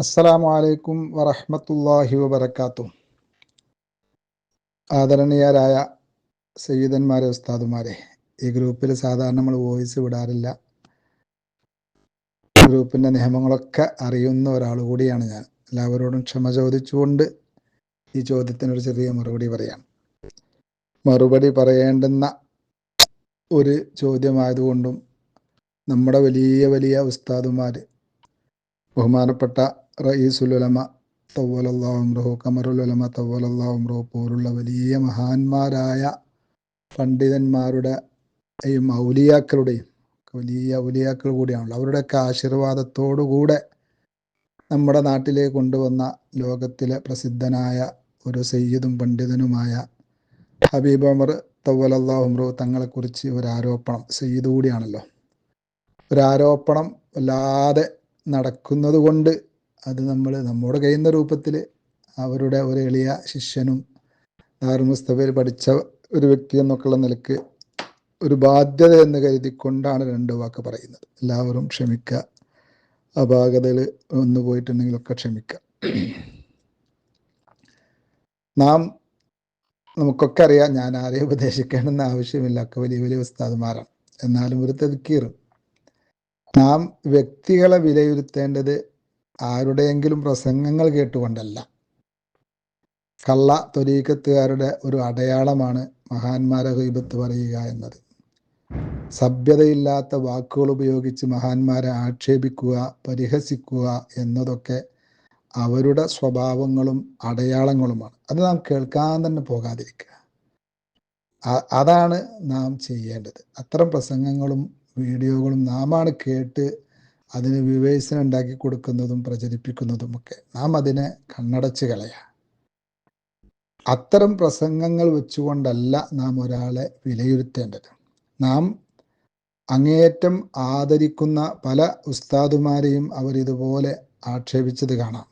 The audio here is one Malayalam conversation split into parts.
അസ്സലാമു അലൈക്കും വറഹമത്തല്ലാഹി വബറകാതുഹു. ആദരണീയരായ സയ്യിദന്മാരെ ഉസ്താദുമാരെ ഈ ഗ്രൂപ്പിൽ സാധാരണ നമ്മൾ വോയിസ് വിടാറില്ല. ഗ്രൂപ്പിന്റെ നിയമങ്ങളൊക്കെ അറിയുന്ന ഒരാൾ കൂടിയാണ് ഞാൻ. എല്ലാവരോടും ക്ഷമ ചോദിച്ചുകൊണ്ട് ഈ ചോദ്യത്തിനൊരു ചെറിയ മറുപടി പറയാം. മറുപടി പറയേണ്ടുന്ന ഒരു ചോദ്യമായതുകൊണ്ടും നമ്മുടെ വലിയ വലിയ ഉസ്താദുമാർ ബഹുമാനപ്പെട്ട റയീസുലുലമ കമറുലമ തവ്വലല്ലാ ഉംറഹു പോലുള്ള വലിയ മഹാന്മാരായ പണ്ഡിതന്മാരുടെ ഈ മൗലിയാക്കളുടെയും വലിയ ഔലിയാക്കൾ കൂടിയാണല്ലോ. അവരുടെയൊക്കെ ആശീർവാദത്തോടുകൂടെ നമ്മുടെ നാട്ടിലേക്ക് കൊണ്ടുവന്ന ലോകത്തിലെ പ്രസിദ്ധനായ ഒരു സയ്യിദും പണ്ഡിതനുമായ ഹബീബ് അമർ തവ്വലല്ലാഹുംറു തങ്ങളെക്കുറിച്ച് ഒരു ആരോപണം സയ്യിദ് കൂടിയാണല്ലോ. ഒരാരോപണം വല്ലാതെ നടക്കുന്നത് കൊണ്ട് അത് നമ്മൾ നമ്മുടെ കഴിയുന്ന രൂപത്തിൽ അവരുടെ ഒരു എളിയ ശിഷ്യനും ദാറുൽ പഠിച്ച ഒരു വ്യക്തി എന്നൊക്കെയുള്ള നിലയ്ക്ക് ഒരു ബാധ്യത എന്ന് കരുതിക്കൊണ്ടാണ് രണ്ട് വാക്ക് പറയുന്നത്. എല്ലാവരും ക്ഷമിക്കുക അപാകതയിൽ ഒന്ന് പോയിട്ടുണ്ടെങ്കിലൊക്കെ ക്ഷമിക്കുക നാം നമുക്കൊക്കെ അറിയാം ഞാൻ ആരെയും ഉപദേശിക്കണമെന്ന് ആവശ്യമില്ല. ഒക്കെ വലിയ വലിയ ഉസ്താദുമാരാണ്. എന്നാലും ഒരു തെതുക്കീറും. നാം വ്യക്തികളെ വിലയിരുത്തേണ്ടത് ആരുടെയെങ്കിലും പ്രസംഗങ്ങൾ കേട്ടുകൊണ്ടല്ല. കള്ള തൊരീക്കത്തുകാരുടെ ഒരു അടയാളമാണ് മഹാന്മാരെ ഹൈബത്ത് പറയുക എന്നത്. സഭ്യതയില്ലാത്ത വാക്കുകൾ ഉപയോഗിച്ച് മഹാന്മാരെ ആക്ഷേപിക്കുക പരിഹസിക്കുക എന്നതൊക്കെ അവരുടെ സ്വഭാവങ്ങളും അടയാളങ്ങളുമാണ്. അത് നാം കേൾക്കാൻ തന്നെ പോകാതിരിക്കുക. അതാണ് നാം ചെയ്യേണ്ടത്. അത്തരം പ്രസംഗങ്ങളും വീഡിയോകളും നാമാണ് കേട്ട് അതിന് വിവേചനം ഉണ്ടാക്കി കൊടുക്കുന്നതും പ്രചരിപ്പിക്കുന്നതും ഒക്കെ നാം അതിനെ കണ്ണടച്ച് കളയാ. അത്തരം പ്രസംഗങ്ങൾ വെച്ചുകൊണ്ടല്ല നാം ഒരാളെ വിലയിരുത്തേണ്ടത്. നാം അങ്ങേയറ്റം ആദരിക്കുന്ന പല ഉസ്താദുമാരെയും അവർ ഇതുപോലെ ആക്ഷേപിച്ചത് കാണാം.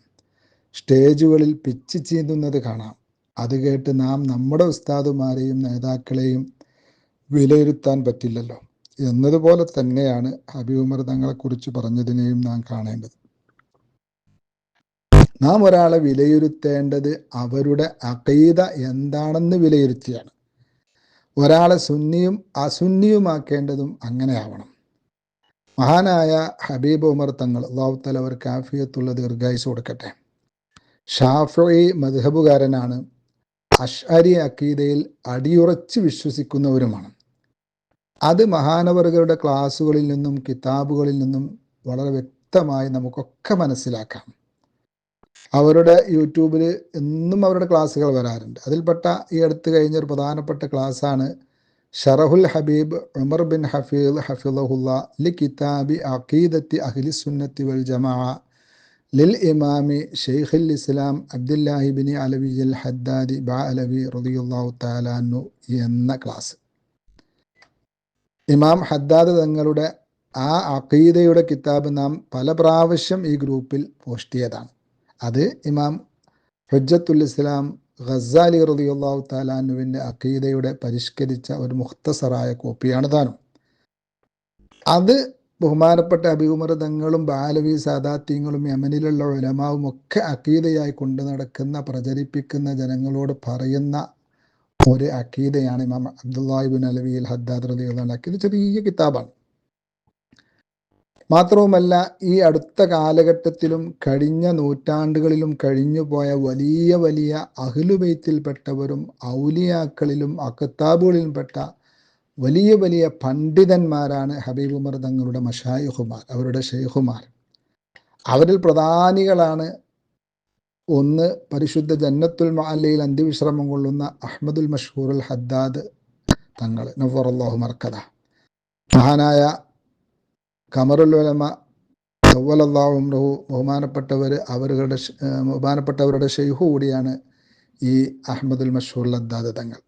സ്റ്റേജുകളിൽ പിച്ച് ചീന്തുന്നത് കാണാം. അത് കേട്ട് നാം നമ്മുടെ ഉസ്താദുമാരെയും നേതാക്കളെയും വിലയിരുത്താൻ പറ്റില്ലല്ലോ. എന്നതുപോലെ തന്നെയാണ് ഹബീബുമർ തങ്ങളെക്കുറിച്ച് പറഞ്ഞതിനെയും നാം കാണേണ്ടത്. നാം ഒരാളെ വിലയിരുത്തേണ്ടത് അവരുടെ അകീത എന്താണെന്ന് വിലയിരുത്തിയാണ്. ഒരാളെ സുന്നിയും അസുന്നിയുമാക്കേണ്ടതും അങ്ങനെ ആവണം മഹാനായ ഹബീബ് ഉമർ തങ്ങൾ അള്ളാഹുത്തല അവർ കാഫിയത്തുള്ള ദീർഘായുസ് കൊടുക്കട്ടെ. ഷാഫി മധുഹബുകാരനാണ് അഷ്അരി അക്കീദയിൽ അടിയുറച്ച് വിശ്വസിക്കുന്നവരുമാണ്. അത് മഹാനവറുകളുടെ ക്ലാസ്സുകളിൽ നിന്നും കിതാബുകളിൽ നിന്നും വളരെ വ്യക്തമായി നമുക്കൊക്കെ മനസ്സിലാക്കാം. അവരുടെ യൂട്യൂബിൽ എന്നും അവരുടെ ക്ലാസ്സുകൾ വരാറുണ്ട്. അതിൽപ്പെട്ട ഈ അടുത്ത് കഴിഞ്ഞ ഒരു പ്രധാനപ്പെട്ട ക്ലാസ്സാണ് ഷറഹുൽ ഹബീബ് ഉമർ ബിൻ ഹഫീദ് ഹഫീദുല്ല ലി കിതാബി അഖീദത്തി അഹ്ലി സുന്നത്തി വൽ ജമാ ലിൽ ഇമാമി ഷെയ്ഖുൽ ഇസ്ലാം അബ്ദുല്ലാഹിബിനി അലവി അൽ ഹദ്ദാദി ബാ അലവി റളിയല്ലാഹു താലാനു എന്ന ക്ലാസ്. ഇമാം ഹദ്ദാദ് തങ്ങളുടെ ആ അഖീദയുടെ കിതാബ് നാം പല പ്രാവശ്യം ഈ ഗ്രൂപ്പിൽ പോസ്റ്റ് ചെയ്തതാണ് അത് ഇമാം ഹുജ്ജത്തുൽ ഇസ്ലാം ഖസാലി റളിയല്ലാഹു താലാനുവിന്റെ അഖീദയുടെ പരിഷ്കരിച്ച ഒരു മുഖ്തസറായ കോപ്പിയാണ് താനും. അത് ബഹുമാനപ്പെട്ട അഭിമൃതങ്ങളും തങ്ങളും ബാലവി സാദാത്യങ്ങളും യമനിലുള്ള ഉലമാവും ഒക്കെ അഖീദയായി കൊണ്ടു നടക്കുന്ന പ്രചരിപ്പിക്കുന്ന ജനങ്ങളോട് പറയുന്ന ഒരു അഖീദയാണ് ഇമാം അബ്ദുല്ലാഹിബിൻ അലവി അൽ ഹദ്ദാദ് റളിയല്ലാഹു അഖീദ. ചെറിയ കിതാബാണ്. മാത്രവുമല്ല ഈ അടുത്ത കാലഘട്ടത്തിലും കഴിഞ്ഞ നൂറ്റാണ്ടുകളിലും കഴിഞ്ഞു പോയ വലിയ വലിയ അഹ്ലുബൈത്തിൽപ്പെട്ടവരും ഔലിയാക്കളിലും അക്കത്താബുകളിലും പെട്ട വലിയ വലിയ പണ്ഡിതന്മാരാണ് ഹബീബ് ഉമർ തങ്ങളുടെ മഷായുഹുമാർ അവരുടെ ഷെയ്ഖുമാർ അവരിൽ പ്രധാനികളാണ് ഒന്ന് പരിശുദ്ധ ജന്നത്തുൽ മാലയിൽ അന്ത്യവിശ്രമം കൊള്ളുന്ന അഹമ്മദുൽ മഷൂർ അൽ ഹദ്ദാദ് തങ്ങൾ നവറല്ലാഹു മർക്കഥ മഹാനായ കമറുൽ കമറുലുലമ സവ്വലല്ലാഹുംറഹു ബഹുമാനപ്പെട്ടവർ അവരുടെ ബഹുമാനപ്പെട്ടവരുടെ ഷെയ്ഹു കൂടിയാണ് ഈ അഹമ്മദുൽ മഷൂർ ഹദ്ദാദ് തങ്ങൾ.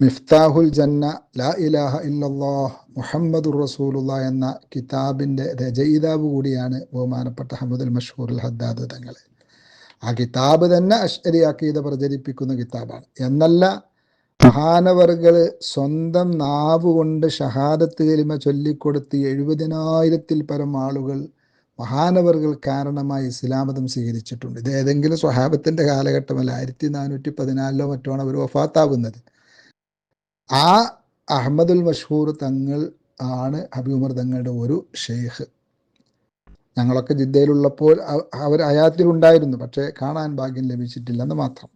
മിഫ്താഹുൽ ജന്ന ലാ ഇലാഹ ഇല്ലല്ലാഹ് മുഹമ്മദുർ റസൂലുള്ള എന്ന കിതാബിന്റെ രചയിതാവ് കൂടിയാണ് ബഹുമാനപ്പെട്ട അഹമ്മദുൽ മഷൂർ ഹദ്ദാദ് തങ്ങൾ ആ കിതാബ് തന്നെ അശ്വരി അക്കീത പ്രചരിപ്പിക്കുന്ന കിതാബാണ്. എന്നല്ല മഹാനവർകൾ സ്വന്തം നാവ് കൊണ്ട് ഷഹാദത്ത് കലിമ ചൊല്ലിക്കൊടുത്ത് എഴുപതിനായിരത്തിൽ പരം ആളുകൾ മഹാനവറുകൾ കാരണമായി ഇസ്ലാമതം സ്വീകരിച്ചിട്ടുണ്ട്. ഇത് ഏതെങ്കിലും സ്വഹാബത്തിന്റെ കാലഘട്ടമല്ല. ആയിരത്തി നാനൂറ്റി പതിനാലിലോ മറ്റോ അവർ വഫാത്താകുന്നത്. ആ അഹമ്മദുൽ മഷൂർ തങ്ങൾ ആണ് ഹബി ഉമർ തങ്ങളുടെ ഒരു ഷെയ്ഖ്. ഞങ്ങളൊക്കെ ജിദ്ദയിലുള്ളപ്പോൾ അവർ അയാത്തിലുണ്ടായിരുന്നു പക്ഷേ കാണാൻ ഭാഗ്യം ലഭിച്ചിട്ടില്ലെന്ന് മാത്രം.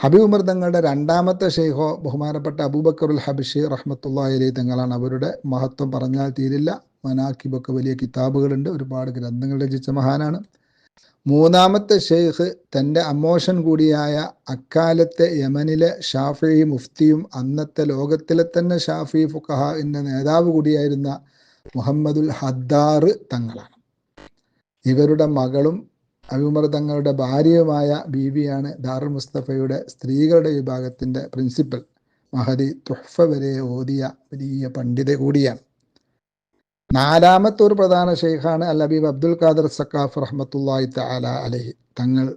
ഹബീബ് ഉമർ തങ്ങളുടെ രണ്ടാമത്തെ ഷെയ്ഖോ ബഹുമാനപ്പെട്ട അബൂബക്കറുൽ ഹബിഷി റഹ്മത്തുള്ള അലി തങ്ങളാണ് അവരുടെ മഹത്വം പറഞ്ഞാൽ തീരില്ല. മനാക്കിബൊക്കെ വലിയ കിതാബുകളുണ്ട് ഒരുപാട് ഗ്രന്ഥങ്ങൾ രചിച്ച മഹാനാണ്. മൂന്നാമത്തെ ഷെയ്ഖ് തന്റെ അമോഷൻ കൂടിയായ അക്കാലത്തെ യമനിലെ ഷാഫി മുഫ്തിയും അന്നത്തെ ലോകത്തിലെ തന്നെ ഷാഫി ഫുഖഹ എന്ന നേതാവ് കൂടിയായിരുന്ന മുഹമ്മദുൽ ഹദ്ദാർ തങ്ങളാണ്. ഇവരുടെ മകളും അബിമർ തങ്ങളുടെ ഭാര്യയുമായ ബീവിയാണ് ദാറുൽ മുസ്തഫയുടെ സ്ത്രീകളുടെ വിഭാഗത്തിന്റെ പ്രിൻസിപ്പൽ മഹദി തുഹ്ഫ വരെ ഓതിയ വലിയ പണ്ഡിത കൂടിയാണ്. നാലാമത്തെ ഒരു പ്രധാന ഷെയ്ഖാണ് അൽ അബീബ് അബ്ദുൽ ഖാദർ സക്കാഫ് റഹ്മത്തുല്ലായി തആല അലഹി. തങ്ങൾ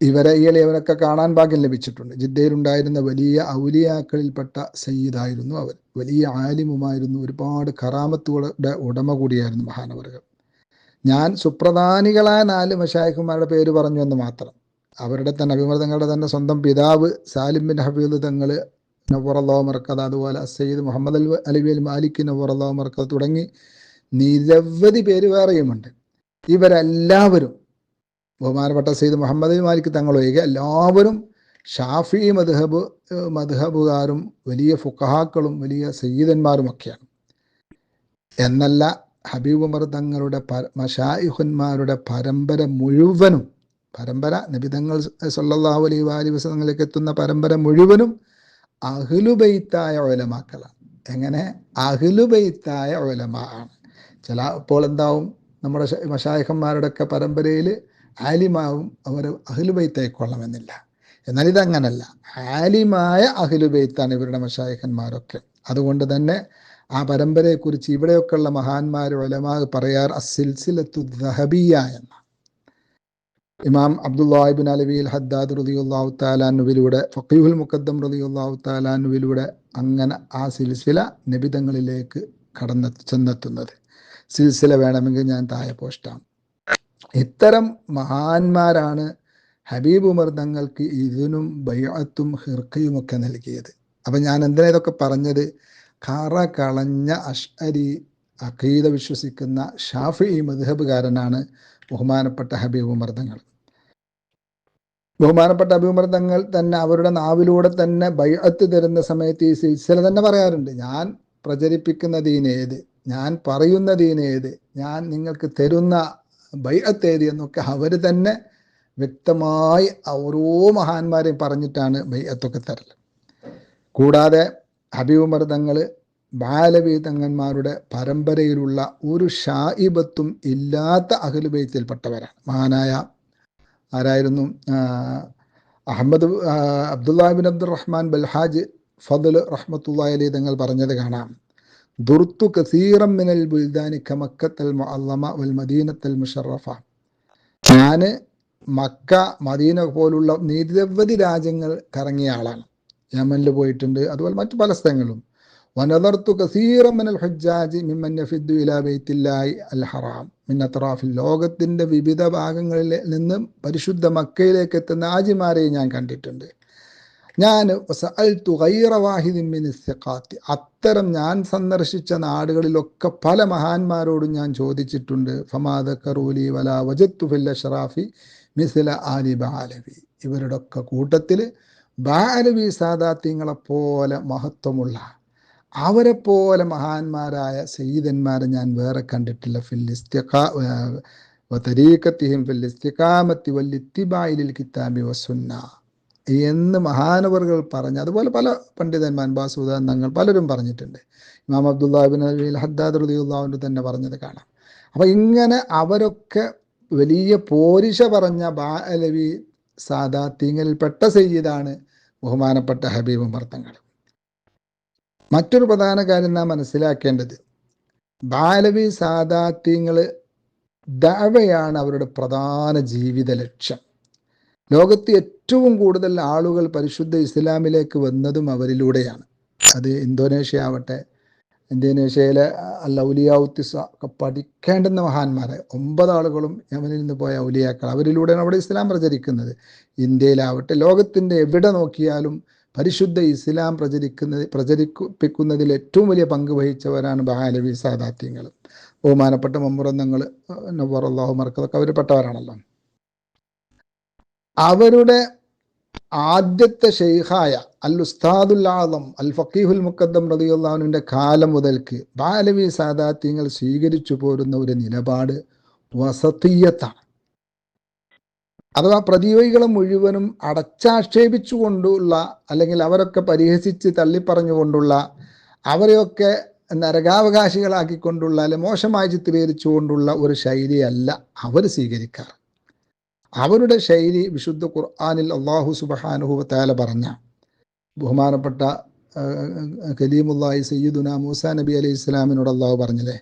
ഇവരെ ഈ ഇവരൊക്കെ കാണാൻ ഭാഗ്യം ലഭിച്ചിട്ടുണ്ട്. ജിദ്ദയിലുണ്ടായിരുന്ന വലിയ ഔലിയാക്കളിൽപ്പെട്ട സയ്യിദായിരുന്നു അവർ. വലിയ ആലിമുമായിരുന്നു ഒരുപാട് കറാമത്തുകളുടെ ഉടമ കൂടിയായിരുന്നു മഹാനവറുകൾ. ഞാൻ സുപ്രധാനികളായ നാല് മഷായഖുമാരുടെ പേര് പറഞ്ഞു എന്ന് മാത്രം. അവരുടെ തന്നെ അഭിമൃതങ്ങളുടെ തന്നെ സ്വന്തം പിതാവ് സാലിം ബിൻ ഹബീദ് തങ്ങൾ നവറല്ലാ മർക്കത് അതുപോലെ സയ്യിദ് മുഹമ്മദ് അൽ അലിബി അൽ മാലിക് നവറല്ലാ മർക്കത് തുടങ്ങി നിരവധി പേര് വേറെയുമുണ്ട്. ഇവരെല്ലാവരും ബഹുമാനപ്പെട്ട സയ്യിദ് മുഹമ്മദ് മാലിക് തങ്ങളൊഴികെ എല്ലാവരും ഷാഫി മധുഹബ് മധുഹബുകാരും വലിയ ഫുക്കഹാക്കളും വലിയ സയ്യിദന്മാരുമൊക്കെയാണ് എന്നല്ല ഹബീബ് ഉമർ തങ്ങളുടെ മഷായിഹുന്മാരുടെ പരമ്പര മുഴുവനും പരമ്പര നബിതങ്ങൾ സല്ലാഹു അലൈ വാലി വസങ്ങളിലേക്ക് എത്തുന്ന പരമ്പര മുഴുവനും അഹ്ലുബൈത്തായ ഒലമാക്കളാണ് എങ്ങനെ? അഹ്ലുബൈത്തായ ഒലമ ആണ് ചില ഇപ്പോൾ എന്താവും? നമ്മുടെ മഷായഖന്മാരുടെ ഒക്കെ പരമ്പരയിൽ ആലിമാവും അവർ അഹ്ലുബൈത്തായിക്കൊള്ളണമെന്നില്ല. എന്നാൽ ഇതങ്ങനല്ല. ആലിമായ അഹ്ലുബൈത്താണ് ഇവരുടെ മഷായിഹന്മാരൊക്കെ. അതുകൊണ്ട് തന്നെ ആ പരമ്പരയെക്കുറിച്ച് ഇവിടെയൊക്കെയുള്ള മഹാന്മാർ ഒലമാ പറയാർ അസിൽസിലത്തു ദഹബിയ എന്ന ഇമാം അബ്ദുല്ലാഹിബിൻ അലവിൽ ഹദ്ദാദ് റലിയുല്ലാഹു താലാനുവിലൂടെ ഫക്കീഹുൽ മുഖദ്ദം റലിയുല്ലാഹു താലാനുവിലൂടെ അങ്ങനെ ആ സിൽസില നിബിതങ്ങളിലേക്ക് കടന്ന ചെന്നെത്തുന്നത്. സിൽസില വേണമെങ്കിൽ ഞാൻ താഴെ പോസ്റ്റാം ഇത്തരം മഹാന്മാരാണ് ഹബീബ് ഉമർ തങ്ങൾക്ക് ഇതിനും ബയ്യത്തും ഹിർക്കയുമൊക്കെ നൽകിയത്. അപ്പം ഞാൻ എന്തിനാ ഇതൊക്കെ പറഞ്ഞത്? കറ കളഞ്ഞ അഷ്അരി അഖീദ വിശ്വസിക്കുന്ന ഷാഫി മധുഹബുകാരനാണ് ബഹുമാനപ്പെട്ട ഹബീബ് ഉമർ ബഹുമാനപ്പെട്ട തങ്ങൾ തന്നെ അവരുടെ നാവിലൂടെ തന്നെ ബൈഅത്ത് തരുന്ന സമയത്ത് ഈ സിൽസില തന്നെ പറയാറുണ്ട് ഞാൻ പ്രചരിപ്പിക്കുന്ന ദീനേത് ഞാൻ പറയുന്ന ദീനേത് ഞാൻ നിങ്ങൾക്ക് തരുന്ന ബൈഅത്ത് ഏത്? എന്നൊക്കെ അവർ തന്നെ വ്യക്തമായി ഓരോ മഹാന്മാരെയും പറഞ്ഞിട്ടാണ് ബൈഅത്തൊക്കെ തരൽ കൂടാതെ ഹബീബ് ഉമർ തങ്ങൾ ബാലവി തങ്ങന്മാരുടെ പരമ്പരയിലുള്ള ഒരു ഷായിബത്തും ഇല്ലാത്ത അഖിലുബൈത്തിൽപ്പെട്ടവരാണ്. മഹാനായ ആരായിരുന്നു? അഹമ്മദ് അബ്ദുല്ലാഹിബിൻ അബ്ദുറഹ്മാൻ ബൽഹാജ് ഫദൽ റഹ്മത്തുള്ള അലി തങ്ങൾ പറഞ്ഞത് കാണാം. ദുർത്തു കസീറം മിനൽ ബുൽദാനി കമക്കത്തൽ മുഅല്ലമ വൽ മദീനത്തൽ മുഷറഫ. ഞാൻ മക്ക മദീന പോലുള്ള നിരവധി രാജ്യങ്ങൾ കറങ്ങിയ ആളാണ്. യമനിൽ പോയിട്ടുണ്ട്. അതുപോലെ മറ്റു പല സ്ഥലങ്ങളും. വനതർത്തു കസീറം മിനൽ ഹുജാജി മിമ്മൻ യഫിദ്ദു ഇലാ ബൈത്തില്ലാഹി അൽ ഹറാം. മിൻ അത്റാഫിൽ ലോകത്തിന്റെ വിവിധ ഭാഗങ്ങളിൽ നിന്നും പരിശുദ്ധ മക്കയിലേക്ക് എത്തുന്ന ആജിമാരെ ഞാൻ കണ്ടിട്ടുണ്ട്. ഞാൻ അത്തരം ഞാൻ സന്ദർശിച്ച നാടുകളിലൊക്കെ പല മഹാന്മാരോടും ഞാൻ ചോദിച്ചിട്ടുണ്ട്. ഫമാദ കറൂലി വല വജത്തു ഫിൽ അഷ്റാഫി മിസില ആലി ബാലവി. ഇവരുടെ ഒക്കെ കൂട്ടത്തിൽ ബാലവി സാദാത്യങ്ങളെ പോലെ മഹത്വമുള്ള അവരെ പോലെ മഹാന്മാരായ സയ്യിദന്മാരെ ഞാൻ വേറെ കണ്ടിട്ടില്ല. ഫില്ലിസ്തിഖാത്തരീക്കത്തിഹിം ഫില്ലിസ്തിഖാമത്തി വല്ലിത്തിബായിലിൽ കിതാബി വസുന്ന എന്ന് മഹാനവറുകൾ പറഞ്ഞു അതുപോലെ പല പണ്ഡിതന്മാർ ബാസുദാനങ്ങൾ പലരും പറഞ്ഞിട്ടുണ്ട്. ഇമാം അബ്ദുല്ലാബിൻ അലി ഹദ്ദാദ് റദിയുള്ളാവിന്റെ തന്നെ പറഞ്ഞത് കാണാം. അപ്പം ഇങ്ങനെ അവരൊക്കെ വലിയ പോരിശ പറഞ്ഞ ബാ അലവി സാദാത്തീങ്ങളിൽപ്പെട്ട സയ്യിദാണ് ബഹുമാനപ്പെട്ട ഹബീബ് മർത്തങ്ങൾ. മറ്റൊരു പ്രധാന കാര്യം നാം മനസ്സിലാക്കേണ്ടത് ബാലവി സാദാത്യങ്ങൾ ദവയാണ് അവരുടെ പ്രധാന ജീവിത ലക്ഷ്യം. ലോകത്ത് ഏറ്റവും കൂടുതൽ ആളുകൾ പരിശുദ്ധ ഇസ്ലാമിലേക്ക് വന്നതും അവരിലൂടെയാണ്. അത് ഇന്തോനേഷ്യ ആവട്ടെ ഇന്തോനേഷ്യയിലെ അല്ല ഔലിയാവുത്തിസ ഒക്കെ പഠിക്കേണ്ടുന്ന മഹാന്മാരെ ഒമ്പത് ആളുകളും യമനിൽ നിന്ന് പോയ ഔലിയാക്കൾ. അവരിലൂടെയാണ് അവിടെ ഇസ്ലാം പ്രചരിക്കുന്നത്. ഇന്ത്യയിലാവട്ടെ ലോകത്തിന്റെ എവിടെ നോക്കിയാലും പരിശുദ്ധ ഇസ്ലാം പ്രചരിക്കുന്നത് പ്രചരിപ്പിക്കുന്നതിൽ ഏറ്റവും വലിയ പങ്ക് വഹിച്ചവരാണ് ബഹാലവി സാദാത്യങ്ങൾ ബഹുമാനപ്പെട്ട മമ്പുറന്നങ്ങൾ നവറല്ലാഹു മർക്കതൊക്കെ അവർ പെട്ടവരാണല്ലോ. അവരുടെ ആദ്യത്തെ ഷെയ്ഖായ അൽ ഉസ്താദുൽ ആദം അൽ ഫക്കീഹുൽ മുക്കദ്ദം റതിയുള്ളവനുവിന്റെ കാലം മുതൽക്ക് ബാലവി സാദാത്യങ്ങൾ സ്വീകരിച്ചു പോരുന്ന ഒരു നിലപാട് വസതീയത്താണ്. അഥവാ പ്രതിയോഗികളെ മുഴുവനും അടച്ചാക്ഷേപിച്ചുകൊണ്ടുള്ള അല്ലെങ്കിൽ അവരൊക്കെ പരിഹസിച്ച് തള്ളിപ്പറഞ്ഞുകൊണ്ടുള്ള അവരെയൊക്കെ നരകാവകാശികളാക്കിക്കൊണ്ടുള്ള അല്ലെ മോശമായി ചിത്രീകരിച്ചുകൊണ്ടുള്ള ഒരു ശൈലിയല്ല അവർ സ്വീകരിക്കാറ്. അവരുടെ ശൈലി വിശുദ്ധ ഖുർആാനിൽ അള്ളാഹു സുബാനുഹുബത്താല താല പറഞ്ഞ ബഹുമാനപ്പെട്ട കലീമുല്ലാഹി സയ്യിദുന മൂസ നബി അലൈഹി ഇസ്ലാമിനോട് അള്ളാഹു പറഞ്ഞില്ലേ?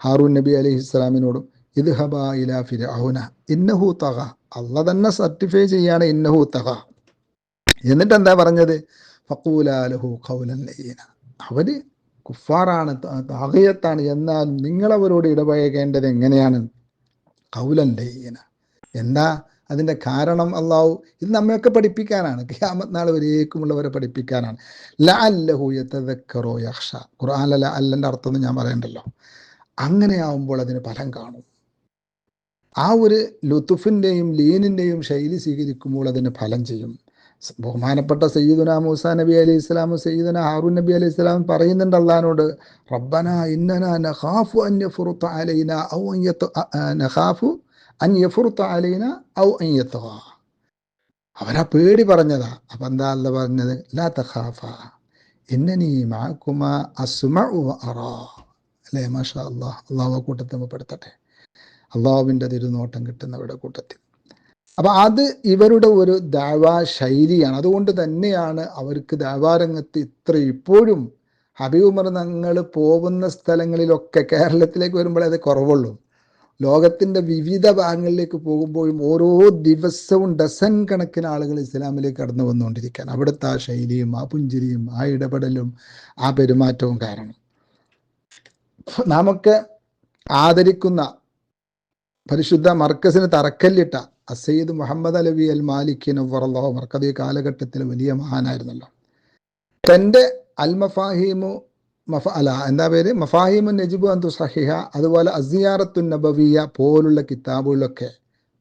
ഹാറൂൻ നബി അലൈഹി ഇസ്ലാമിനോടും ഇത് ഹബ ഇല ഫിരൗന ഇന്നഹു തഹ അള്ള തന്നെ സർട്ടിഫൈ ചെയ്യാണ് ഇന്നഹു തഹ എന്നിട്ട് എന്താ പറഞ്ഞത് ഫക്കൂലാലഹു ഖൗലൻ ലയ്യന അവർ കുഫാറാണ് താകയത്താണ് എന്നാൽ നിങ്ങളവരോട് ഇടപഴകേണ്ടത് എങ്ങനെയാണ്? കൗലൻ ലയ്യന എന്താ? അതിന്റെ കാരണം അള്ളാഹു ഇത് നമ്മയൊക്കെ പഠിപ്പിക്കാനാണ്. ക്യാമത് നാൾ വരേക്കുമുള്ളവരെ പഠിപ്പിക്കാനാണ്. ല അല്ലഹു യത്തക്കറോ യക്ഷ ഖുർആാനല്ല അല്ലന്റെ അർത്ഥം ഞാൻ പറയണ്ടല്ലോ. അങ്ങനെയാവുമ്പോൾ അതിന് ഫലം കാണും. ആ ഒരു ലുത്തുഫിന്റെയും ലീനിന്റെയും ശൈലി സ്വീകരിക്കുമ്പോൾ അതിന് ഫലം ചെയ്യും. ബഹുമാനപ്പെട്ട സയ്യിദുന മൂസ നബി അലൈഹി ഇസ്ലാം സയ്യിദുന ഹാറൂൻ നബി അലൈഹി ഇസ്ലാം പറയുന്നുണ്ട് അള്ളഹാനോട് റബ്ബന ഇന്നന നഖാഫു അൻ യഫുറുത്ത അലൈന ഔ നഖാഫു അൻ അലീന ഔ അൻ അവരാ പേടി പറഞ്ഞതാ. അപ്പം എന്താ അല്ല പറഞ്ഞത്? ലാ തഖാഫ. ഇന്നനി മാക്കുമ അസ്മഉ അറാ. അല്ലേ? മാഷാ അള്ളാഹ് അള്ളാഹു കൂട്ടത്തിൽ പെടുത്തട്ടെ. അള്ളാഹുവിന്റെ തിരുനോട്ടം കിട്ടുന്നവരുടെ കൂട്ടത്തിൽ. അപ്പോൾ അത് ഇവരുടെ ഒരു ദാവാ ശൈലിയാണ്. അതുകൊണ്ട് തന്നെയാണ് അവർക്ക് ദാവാരംഗത്ത് ഇത്ര ഇപ്പോഴും ഹബീബ് ഉമർ ഞങ്ങൾ പോകുന്ന സ്ഥലങ്ങളിലൊക്കെ കേരളത്തിലേക്ക് വരുമ്പോഴേ അത് കുറവുള്ളൂ. ലോകത്തിന്റെ വിവിധ ഭാഗങ്ങളിലേക്ക് പോകുമ്പോഴും ഓരോ ദിവസവും ഡസൻ കണക്കിന് ആളുകൾ ഇസ്ലാമിലേക്ക് കടന്നു വന്നുകൊണ്ടിരിക്കുകയാണ്. അവിടുത്തെ ആ ശൈലിയും ആ പുഞ്ചിരിയും ആ ഇടപെടലും ആ പെരുമാറ്റവും കാരണം. നമുക്ക് ആദരിക്കുന്ന പരിശുദ്ധ മർക്കസിന് തറക്കല്ലിട്ട അസയ്യിദ് മുഹമ്മദ് അലവി അൽ മാലിക് വറല്ലോ മർക്കദ് കാലഘട്ടത്തിൽ വലിയ മഹാനായിരുന്നല്ലോ. തന്റെ അൽ മഫാഹിമു മഫ അല എന്താ പേര്? മഫാഹിമു നജിബു അന്തു സഹിഹ അതുപോലെ അസിയാറത്തു നബവിയ പോലുള്ള കിതാബുകളിലൊക്കെ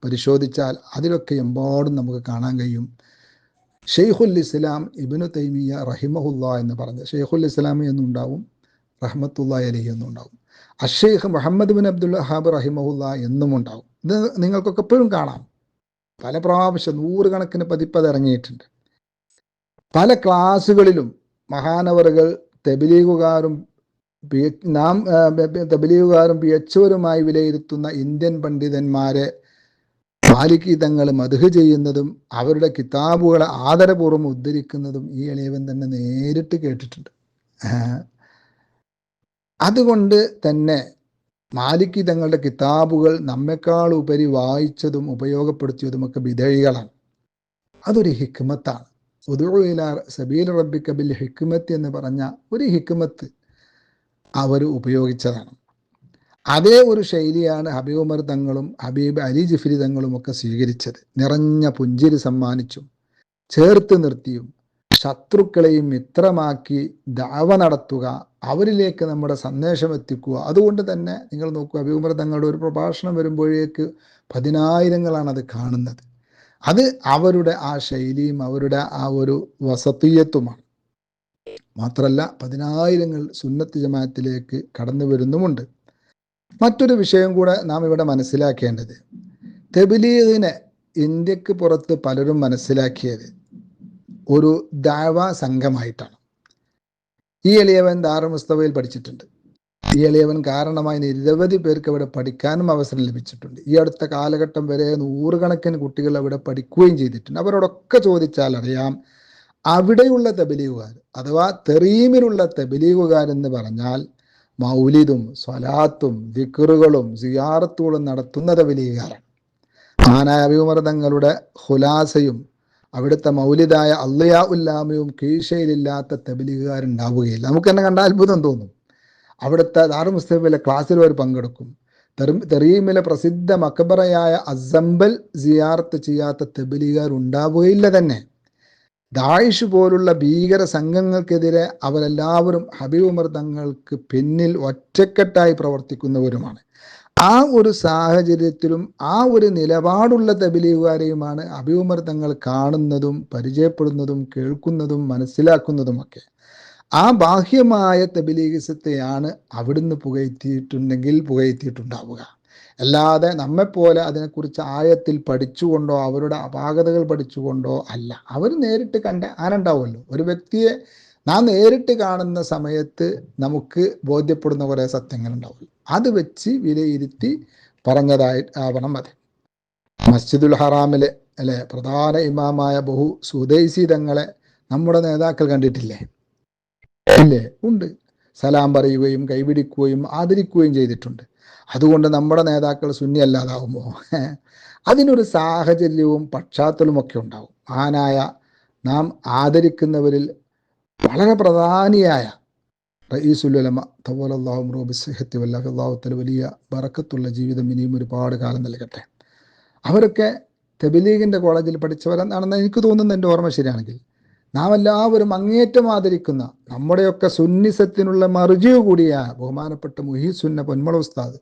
പരിശോധിച്ചാൽ അതിലൊക്കെ എമ്പാടും നമുക്ക് കാണാൻ കഴിയും. ഷെയ്ഖുൽ ഇസ്ലാം ഇബിനു തൈമിയ റഹിമഹുല്ല എന്ന് പറഞ്ഞ് ഷെയ്ഖുൽ ഇസ്ലാമി എന്നുണ്ടാവും റഹ്മത്തുള്ള അലി എന്നുണ്ടാവും. അഷേഖ് മുഹമ്മദ് ബിൻ അബ്ദുൽ ഹാബ് റഹിമഹുല്ല എന്നും ഉണ്ടാവും. ഇത് നിങ്ങൾക്കൊക്കെ എപ്പോഴും കാണാം. പല പ്രാവശ്യം നൂറുകണക്കിന് പതിപ്പത് ഇറങ്ങിയിട്ടുണ്ട്. പല ക്ലാസ്സുകളിലും മഹാനവറുകൾ തെബിലീഗുകാരും നാം തെബിലീഗുകാരും പി എച്ചുവരുമായി വിലയിരുത്തുന്ന ഇന്ത്യൻ പണ്ഡിതന്മാരെ മാലികീതങ്ങൾ മധുഹ് ചെയ്യുന്നതും അവരുടെ കിതാബുകളെ ആദരപൂർവം ഉദ്ധരിക്കുന്നതും ഈ എളിയവൻ തന്നെ നേരിട്ട് കേട്ടിട്ടുണ്ട്. അതുകൊണ്ട് തന്നെ മാലിക്കി തങ്ങളുടെ കിതാബുകൾ നമ്മെക്കാൾ ഉപരി വായിച്ചതും ഉപയോഗപ്പെടുത്തിയതുമൊക്കെ വിധേയികളാണ്. അതൊരു ഹിക്മത്താണ്. ഉദുഇല സബീൽ റബ്ബിക്ക ബിൽ ഹിക്മത്ത് എന്ന് പറഞ്ഞ ഒരു ഹിക്കുമത്ത് അവർ ഉപയോഗിച്ചതാണ്. അതേ ഒരു ശൈലിയാണ് ഹബീബ് ഉമർ തങ്ങളും ഹബീബ് അലി ജിഫിരി തങ്ങളും ഒക്കെ സ്വീകരിച്ചത്. നിറഞ്ഞ പുഞ്ചിരി സമ്മാനിച്ചും ചേർത്ത് നിർത്തിയും ശത്രുക്കളെയും മിത്രമാക്കി ദാവ നടത്തുക അവരിലേക്ക് നമ്മുടെ സന്ദേശം എത്തിക്കുക. അതുകൊണ്ട് തന്നെ നിങ്ങൾ നോക്കുക ഉമർ തങ്ങളുടെ ഒരു പ്രഭാഷണം വരുമ്പോഴേക്ക് പതിനായിരങ്ങളാണ് അത് കാണുന്നത്. അത് അവരുടെ ആ ശൈലിയും അവരുടെ ആ ഒരു വസത്തീയത്വമാണ് മാത്രമല്ല പതിനായിരങ്ങൾ സുന്നത്ത് ജമാഅത്തിലേക്ക് കടന്നു വരുന്നുമുണ്ട്. മറ്റൊരു വിഷയം കൂടെ നാം ഇവിടെ മനസ്സിലാക്കേണ്ടത് തെബിലീഗിനെ ഇന്ത്യയ്ക്ക് പുറത്ത് പലരും മനസ്സിലാക്കിയത് ഒരു ദാവ സംഘമായിട്ടാണ്. ഈ എളിയവൻ ദാറു മുസ്തഫയിൽ പഠിച്ചിട്ടുണ്ട്. ഈ എളിയവൻ കാരണമായി നിരവധി പേർക്ക് അവിടെ പഠിക്കാനും അവസരം ലഭിച്ചിട്ടുണ്ട്. ഈ അടുത്ത കാലഘട്ടം വരെ നൂറുകണക്കിന് കുട്ടികൾ അവിടെ പഠിക്കുകയും ചെയ്തിട്ടുണ്ട്. അവരോടൊക്കെ ചോദിച്ചാൽ അറിയാം അവിടെയുള്ള തെബലീഗുകാർ അഥവാ തെറീമിലുള്ള തെബലീഗുകാർ എന്ന് പറഞ്ഞാൽ മൗലിദും സ്വലാത്തും ദിക്കറുകളും സിയാറത്തുകളും നടത്തുന്ന തെബലീഗുകാരാണ്. മാനായ അഭിമർദ്ദങ്ങളുടെ ഹുലാസയും അവിടുത്തെ മൗലിദായ അള്ളയാ ഉല്ലാമയും കീഴ്ശയിലില്ലാത്ത തെബലീഗുകാരുണ്ടാവുകയില്ല. നമുക്ക് തന്നെ കണ്ട അത്ഭുതം തോന്നും. അവിടുത്തെ ദാറു മുസ്തഫിലെ ക്ലാസ്സിൽ അവർ പങ്കെടുക്കും. തെറീമിലെ പ്രസിദ്ധ മക്ബറയായ അസംബൽ സിയാർത്ത് ചെയ്യാത്ത തെബിലികാർ ഉണ്ടാവുകയില്ല തന്നെ. ദായിഷ് പോലുള്ള ഭീകര സംഘങ്ങൾക്കെതിരെ അവരെല്ലാവരും ഹബീബ് ഉമർ തങ്ങൾക്ക് പിന്നിൽ ഒറ്റക്കെട്ടായി പ്രവർത്തിക്കുന്നവരുമാണ്. ആ ഒരു സാഹചര്യത്തിലും ആ ഒരു നിലപാടുള്ള തബിലീഗുകാരെയുമാണ് ഹബീബ് ഉമർ തങ്ങൾ കാണുന്നതും പരിചയപ്പെടുന്നതും കേൾക്കുന്നതും മനസ്സിലാക്കുന്നതുമൊക്കെ. ആ ബാഹ്യമായ തബിലീഗിസത്തെയാണ് അവിടുന്ന് പുകഴ്ത്തിയിട്ടുണ്ടെങ്കിൽ പുകഴ്ത്തിയിട്ടുണ്ടാവുക അല്ലാതെ നമ്മെപ്പോലെ അതിനെക്കുറിച്ച് ആയത്തിൽ പഠിച്ചുകൊണ്ടോ അവരുടെ അപാകതകൾ പഠിച്ചുകൊണ്ടോ അല്ല. അവർ നേരിട്ട് കണ്ട ആനുണ്ടാവുമല്ലോ ഒരു വ്യക്തിയെ നാം നേരിട്ട് കാണുന്ന സമയത്ത് നമുക്ക് ബോധ്യപ്പെടുന്ന കുറേ സത്യങ്ങൾ ഉണ്ടാവുമല്ലോ അത് വെച്ച് വിലയിരുത്തി പറഞ്ഞതായി ആവണം അത്. മസ്ജിദുൽ ഹറാമിലെ അല്ലെ പ്രധാന ഇമാമായ ബഹു സുദൈസി തങ്ങളെ നമ്മുടെ നേതാക്കൾ കണ്ടിട്ടില്ലേ? ഇല്ലേ? ഉണ്ട്. സലാം പറയുകയും കൈപിടിക്കുകയും ആദരിക്കുകയും ചെയ്തിട്ടുണ്ട്. അതുകൊണ്ട് നമ്മുടെ നേതാക്കൾ സുന്നി അല്ലാതാവുമോ? അതിനൊരു സാഹചര്യവും പശ്ചാത്തലവും ഒക്കെ ഉണ്ടാവും. ആനായ നാം ആദരിക്കുന്നവരിൽ വളരെ പ്രധാനിയായ റയീസുലമ തവലല്ലാഹും റോബിസ്ഹത്തി വല്ലാഹുത്തല വലിയ ബറക്കത്തുള്ള ജീവിതം ഇനിയും ഒരുപാട് കാലം നൽകട്ടെ. അവരൊക്കെ തെബിലീഗിന്റെ കോളേജിൽ പഠിച്ചവരെന്നാണെന്ന് എനിക്ക് തോന്നുന്നു എന്റെ ഓർമ്മ ശരിയാണെങ്കിൽ. നാം എല്ലാവരും അങ്ങേറ്റം ആദരിക്കുന്ന നമ്മുടെയൊക്കെ സുന്നിസത്തിനുള്ള മറുജീവ് കൂടിയായ ബഹുമാനപ്പെട്ട മുഹീസുന്ന പൊന്മള ഉസ്താദ്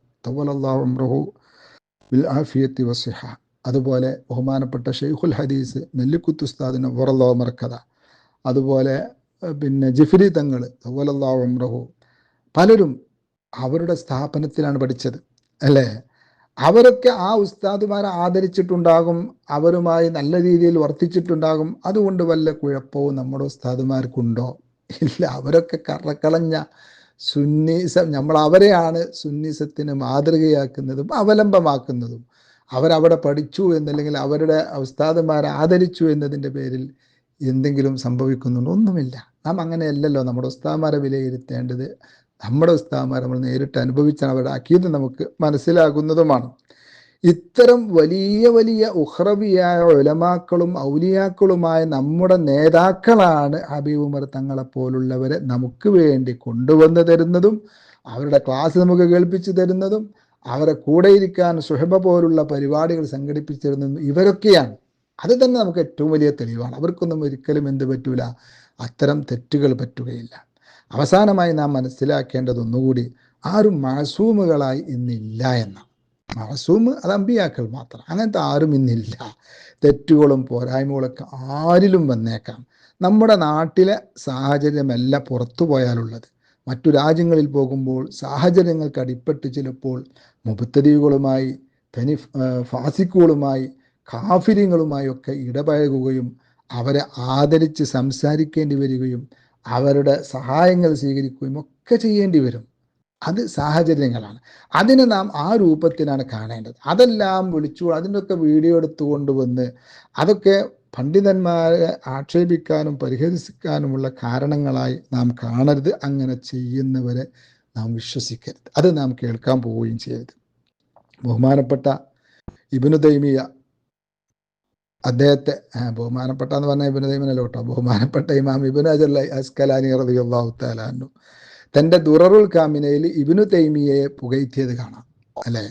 ബിൽ ആഫിയത്തി വസിഹ അതുപോലെ ബഹുമാനപ്പെട്ട ഷെയ്ഖുൽ ഹദീസ് നെല്ലിക്കുത്ത് ഉസ്താദിന് വറല്ലോ മർക്കഥ അതുപോലെ പിന്നെ ജിഫ്രി തങ്ങൾ തവലല്ലാഹു പലരും അവരുടെ സ്ഥാപനത്തിലാണ് പഠിച്ചത് അല്ലേ? അവരൊക്കെ ആ ഉസ്താദുമാരെ ആദരിച്ചിട്ടുണ്ടാകും അവരുമായി നല്ല രീതിയിൽ വർത്തിച്ചിട്ടുണ്ടാകും. അതുകൊണ്ട് വല്ല കുഴപ്പവും നമ്മുടെ ഉസ്താദുമാർക്കുണ്ടോ? ഇല്ല അവരൊക്കെ കറക്കളഞ്ഞ സുന്നീസം നമ്മൾ അവരെയാണ് സുന്നീസത്തിന് മാതൃകയാക്കുന്നതും അവലംബമാക്കുന്നതും. അവരവിടെ പഠിച്ചു എന്നല്ലെങ്കിൽ അവരുടെ ഉസ്താദുമാരെ ആദരിച്ചു എന്നതിന്റെ പേരിൽ എന്തെങ്കിലും സംഭവിക്കുന്നുണ്ടോ? ഒന്നുമില്ല. നാം അങ്ങനെയല്ലല്ലോ നമ്മുടെ ഉസ്താദുമാരെ വിലയിരുത്തേണ്ടത്. നമ്മുടെ ഉസ്താമാർ നമ്മൾ നേരിട്ട് അനുഭവിച്ചാണ് അവരുടെ അക്കീത് നമുക്ക് മനസ്സിലാകുന്നതുമാണ്. ഇത്തരം വലിയ വലിയ ഉഹ്റവിയായ ഒലമാക്കളും ഔലിയാക്കളുമായ നമ്മുടെ നേതാക്കളാണ് ഹബീബ് ഉമർ തങ്ങളെ പോലുള്ളവരെ നമുക്ക് വേണ്ടി കൊണ്ടുവന്ന് തരുന്നതും അവരുടെ ക്ലാസ് നമുക്ക് കേൾപ്പിച്ചു തരുന്നതും അവരെ കൂടെ ഇരിക്കാൻ സുഹബ പോലുള്ള പരിപാടികൾ സംഘടിപ്പിച്ചു തരുന്നതും ഇവരൊക്കെയാണ്. അത് തന്നെ നമുക്ക് ഏറ്റവും വലിയ തെളിവാണ്. അവർക്കൊന്നും ഒരിക്കലും എന്ത് പറ്റൂല. അത്തരം തെറ്റുകൾ പറ്റുകയില്ല. അവസാനമായി നാം മനസ്സിലാക്കേണ്ടത് ഒന്നുകൂടി ആരും മാസൂമുകളായി ഇന്നില്ല എന്ന. മാസൂമ് അത് അമ്പിയാക്കൾ മാത്രം. അങ്ങനത്തെ ആരും ഇന്നില്ല. തെറ്റുകളും പോരായ്മകളൊക്കെ ആരിലും വന്നേക്കാം. നമ്മുടെ നാട്ടിലെ സാഹചര്യമല്ല പുറത്തു പോയാലുള്ളത് മറ്റു രാജ്യങ്ങളിൽ പോകുമ്പോൾ സാഹചര്യങ്ങൾക്ക് അടിപ്പെട്ട് ചിലപ്പോൾ മുബത്തരീകളുമായി തനി ഫാസിക്കുകളുമായി കാഫിര്യങ്ങളുമായി ഒക്കെ ഇടപഴകുകയും അവരെ ആദരിച്ച് സംസാരിക്കേണ്ടി വരികയും അവരുടെ സഹായങ്ങൾ സ്വീകരിക്കുകയും ഒക്കെ ചെയ്യേണ്ടി വരും. അത് സാഹചര്യങ്ങളാണ്. അതിനെ നാം ആ രൂപത്തിലാണ് കാണേണ്ടത്. അതെല്ലാം വിളിച്ചു അതിന്റെയൊക്കെ വീഡിയോ എടുത്തു കൊണ്ടുവന്ന് അതൊക്കെ പണ്ഡിതന്മാരെ ആക്ഷേപിക്കാനും പരിഹസിക്കാനുമുള്ള കാരണങ്ങളായി നാം കാണരുത്. അങ്ങനെ ചെയ്യുന്നവരെ നാം വിശ്വസിക്കരുത്. അത് നാം കേൾക്കാൻ പോവുകയും ചെയ്യരുത്. ബഹുമാനപ്പെട്ട ഇബിനു തൈമിയ അദ്ദേഹത്തെ ബഹുമാനപ്പെട്ട എന്ന് പറഞ്ഞാൽ ഇബിന് തൈമിനല്ല കേട്ടോ? ബഹുമാനപ്പെട്ട ഇമാം ഇബിന് അജർ അസ്കലാനി റളിയല്ലാഹു തആലാനു തന്റെ ദുററുൽ കാമിനയിൽ ഇബിനു തൈമിയെ പുകഴ്ത്തിയത് കാണാം അല്ലേ?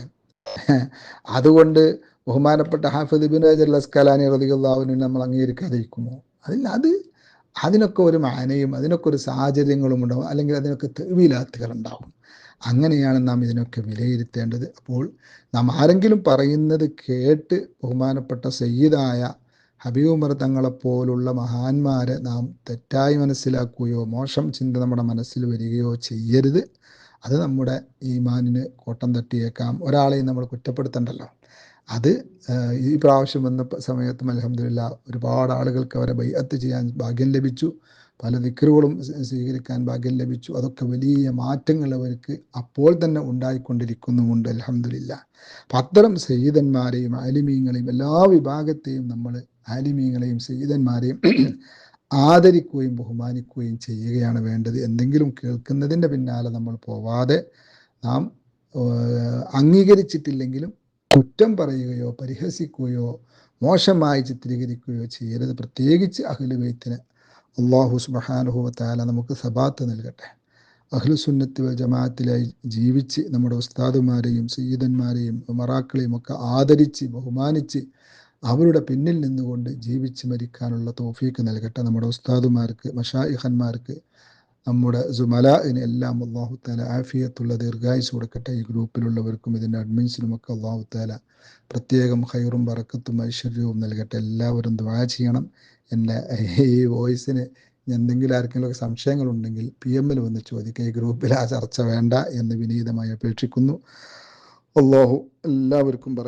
അതുകൊണ്ട് ബഹുമാനപ്പെട്ട ഹാഫിദ് ഇബിൻ അജൽ അസ്കലാനി റബിയുള്ളാഹുവിനെ നമ്മൾ അംഗീകരിക്കാതിരിക്കുമോ? അതില്ല അത് അതിനൊക്കെ ഒരു മാനയും അതിനൊക്കെ ഒരു സാഹചര്യങ്ങളും ഉണ്ടാവും അല്ലെങ്കിൽ അതിനൊക്കെ തെളിവിലാത്തുകൾ ഉണ്ടാവും അങ്ങനെയാണ് നാം ഇതിനൊക്കെ വിലയിരുത്തേണ്ടത്. അപ്പോൾ നാം ആരെങ്കിലും പറയുന്നത് കേട്ട് ബഹുമാനപ്പെട്ട സയ്യിദായ ഹബീബുമർ തങ്ങളെപ്പോലുള്ള മഹാന്മാരെ നാം തെറ്റായി മനസ്സിലാക്കുകയോ മോശം ചിന്ത നമ്മുടെ മനസ്സിൽ വരികയോ ചെയ്യരുത്. അത് നമ്മുടെ ഈമാനിന് കോട്ടം തട്ടിയേക്കാം. ഒരാളെയും നമ്മൾ കുറ്റപ്പെടുത്തണ്ടല്ലോ. അത് ഈ പ്രാവശ്യം വന്ന സമയത്തും അലഹമില്ല ഒരുപാട് ആളുകൾക്ക് അവരെ ബൈഅത്ത് ചെയ്യാൻ ഭാഗ്യം ലഭിച്ചു. പല ദിക്കറുകളും സ്വീകരിക്കാൻ ഭാഗ്യം ലഭിച്ചു. അതൊക്കെ വലിയ മാറ്റങ്ങൾ അവർക്ക് അപ്പോൾ തന്നെ ഉണ്ടായിക്കൊണ്ടിരിക്കുന്നുമുണ്ട്. അലഹമില്ല അപ്പം അത്തരം സയ്യിദന്മാരെയും ആലിമീങ്ങളെയും എല്ലാ വിഭാഗത്തെയും നമ്മൾ ആലിമീങ്ങളെയും സയ്യിദന്മാരെയും ആദരിക്കുകയും ബഹുമാനിക്കുകയും ചെയ്യുകയാണ് വേണ്ടത്. എന്തെങ്കിലും കേൾക്കുന്നതിന്റെ പിന്നാലെ നമ്മൾ പോവാതെ നാം അംഗീകരിച്ചിട്ടില്ലെങ്കിലും കുറ്റം പറയുകയോ പരിഹസിക്കുകയോ മോശമായി ചിത്രീകരിക്കുകയോ ചെയ്യരുത്. പ്രത്യേകിച്ച് അഖിലുബൈത്തിന് അള്ളാഹു സുബാനുഹുവത്താല നമുക്ക് സബാത്ത് നൽകട്ടെ. അഹ്ലുസുന്നത്തി ജമാഅത്തിലായി ജീവിച്ച് നമ്മുടെ ഉസ്താദുമാരെയും സയ്യിദന്മാരെയും മറാക്കളെയും ഒക്കെ ആദരിച്ച് ബഹുമാനിച്ച് അവരുടെ പിന്നിൽ നിന്നുകൊണ്ട് ജീവിച്ച് മരിക്കാനുള്ള തോഫീക്ക് നൽകട്ടെ നമ്മുടെ ഉസ്താദുമാർക്ക് മഷായിഹന്മാർക്ക് നമ്മുടെ ജുമലാഇന് എല്ലാം അള്ളാഹു താല ആഫിയത്തുള്ള ദീർഘായുസ് കൊടുക്കട്ടെ. ഈ ഗ്രൂപ്പിലുള്ളവർക്കും ഇതിന്റെ അഡ്മിൻസിനുമൊക്കെ അള്ളാഹു താല പ്രത്യേകം ഹൈറും വറക്കത്തും ഐശ്വര്യവും നൽകട്ടെ. എല്ലാവരും ദ്വാ ചെയ്യണം. എന്റെ ഈ വോയിസിന് എന്തെങ്കിലും ആർക്കെങ്കിലും സംശയങ്ങളുണ്ടെങ്കിൽ പി എമ്മിൽ വന്ന് ചോദിക്കുക ഈ ഗ്രൂപ്പിൽ ആ ചർച്ച വേണ്ട എന്ന് വിനീതമായി അപേക്ഷിക്കുന്നു. അള്ളാഹു എല്ലാവർക്കും പറ